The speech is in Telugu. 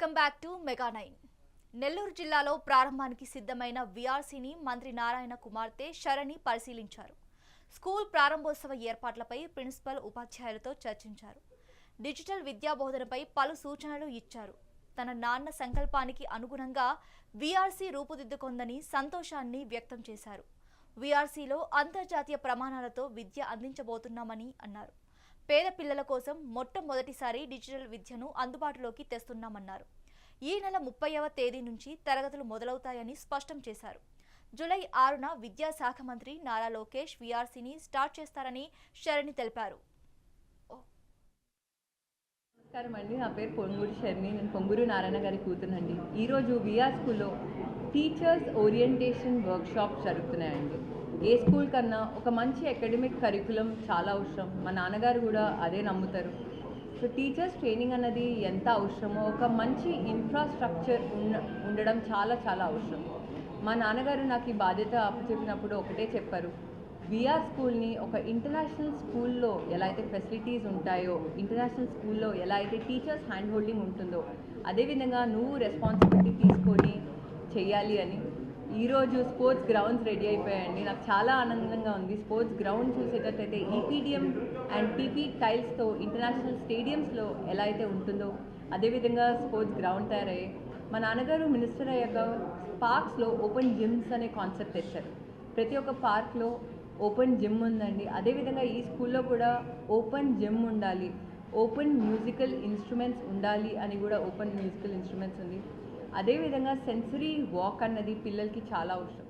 Welcome back to mega nine Nellore జిల్లాలో ప్రారంభానికి సిద్ధమైన విఆర్సీని మంత్రి నారాయణ కుమార్తె శరణి పరిశీలించారు. స్కూల్ ప్రారంభోత్సవ ఏర్పాట్లపై ప్రిన్సిపల్ ఉపాధ్యాయులతో చర్చించారు. డిజిటల్ విద్యా బోధనపై పలు సూచనలు ఇచ్చారు. తన నాన్న సంకల్పానికి అనుగుణంగా విఆర్సీ రూపుదిద్దుకొందని సంతోషాన్ని వ్యక్తం చేశారు. విఆర్సీలో అంతర్జాతీయ ప్రమాణాలతో విద్య అందించబోతున్నామని అన్నారు. పేద పిల్లల కోసం మొట్టమొదటిసారి డిజిటల్ విద్యను అందుబాటులోకి తెస్తున్నామన్నారు. ఈ నెల ముప్పైవ తేదీ నుంచి తరగతులు మొదలవుతాయని స్పష్టం చేశారు. జూలై ఆరున విద్యాశాఖ మంత్రి నారా లోకేష్ విఆర్సీని స్టార్ట్ చేస్తారని శరణి తెలిపారు. నమస్కారం అండి. నా పేరు పొంగూరు శర్మి నేను పొంగూరు నారాయణ గారి కూతురునండి. ఈరోజు విఆర్ స్కూల్లో టీచర్స్ ఓరియంటేషన్ వర్క్షాప్ జరుగుతున్నాయండి. ఏ స్కూల్ కన్నా ఒక మంచి అకాడమిక్ కరికులం చాలా అవసరం. మా నాన్నగారు కూడా అదే నమ్ముతారు. సో టీచర్స్ ట్రైనింగ్ అన్నది ఎంత అవసరమో ఒక మంచి ఇన్ఫ్రాస్ట్రక్చర్ ఉన్న ఉండడం చాలా చాలా అవసరం. మా నాన్నగారు నాకు ఈ బాధ్యత అప్పచెప్పినప్పుడు ఒకటే చెప్పారు. విఆర్ స్కూల్ని ఒక ఇంటర్నేషనల్ స్కూల్లో ఎలా అయితే ఫెసిలిటీస్ ఉంటాయో ఇంటర్నేషనల్ స్కూల్లో ఎలా అయితే టీచర్స్ హ్యాండ్ హోల్డింగ్ ఉంటుందో అదేవిధంగా నువ్వు రెస్పాన్సిబిలిటీ తీసుకొని చేయాలి అని ఈరోజు స్పోర్ట్స్ గ్రౌండ్స్ రెడీ అయిపోయాయండి. నాకు చాలా ఆనందంగా ఉంది. స్పోర్ట్స్ గ్రౌండ్ చూసేటట్టయితే ఈపీడిఎం అండ్ టీపీ టైల్స్తో ఇంటర్నేషనల్ స్టేడియంస్లో ఎలా అయితే ఉంటుందో అదేవిధంగా స్పోర్ట్స్ గ్రౌండ్ తయారయ్యాయి మా నాన్నగారు మినిస్టర్ అయ్యాక పార్క్స్లో ఓపెన్ జిమ్స్ అనే కాన్సెప్ట్ తెచ్చారు. ప్రతి ఒక్క పార్క్లో ఓపెన్ జిమ్ ఉందండి. అదేవిధంగా ఈ స్కూల్లో కూడా ఓపెన్ జిమ్ ఉండాలి. ఓపెన్ మ్యూజికల్ ఇన్స్ట్రుమెంట్స్ ఉండాలి అని కూడా ఓపెన్ మ్యూజికల్ ఇన్స్ట్రుమెంట్స్ ఉంది. అదేవిధంగా సెన్సరీ వాక్ అన్నది పిల్లలకి చాలా అవసరం.